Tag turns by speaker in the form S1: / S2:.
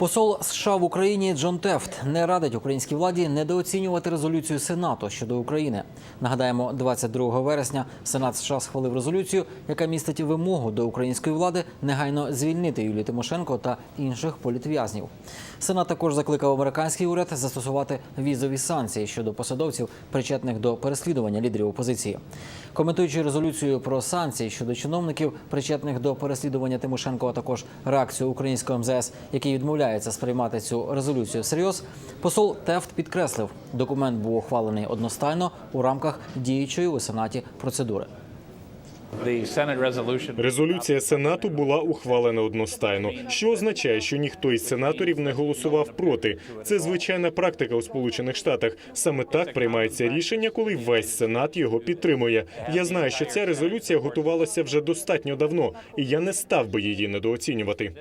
S1: Посол США в Україні Джон Тефт не радить українській владі недооцінювати резолюцію Сенату щодо України. Нагадаємо, 22 вересня Сенат США схвалив резолюцію, яка містить вимогу до української влади негайно звільнити Юлію Тимошенко та інших політв'язнів. Сенат також закликав американський уряд застосувати візові санкції щодо посадовців, причетних до переслідування лідерів опозиції. Коментуючи резолюцію про санкції щодо чиновників, причетних до переслідування Тимошенко, а також реакцію українського МЗС, який відмовляється сприймати цю резолюцію всерйоз, посол Тефт підкреслив, документ був ухвалений одностайно у рамках діючої у сенаті процедури.
S2: Резолюція Сенату була ухвалена одностайно, що означає, що ніхто із сенаторів не голосував проти. Це звичайна практика у Сполучених Штатах. Саме так приймається рішення, коли весь сенат його підтримує. Я знаю, що ця резолюція готувалася вже достатньо давно, і я не став би її недооцінювати.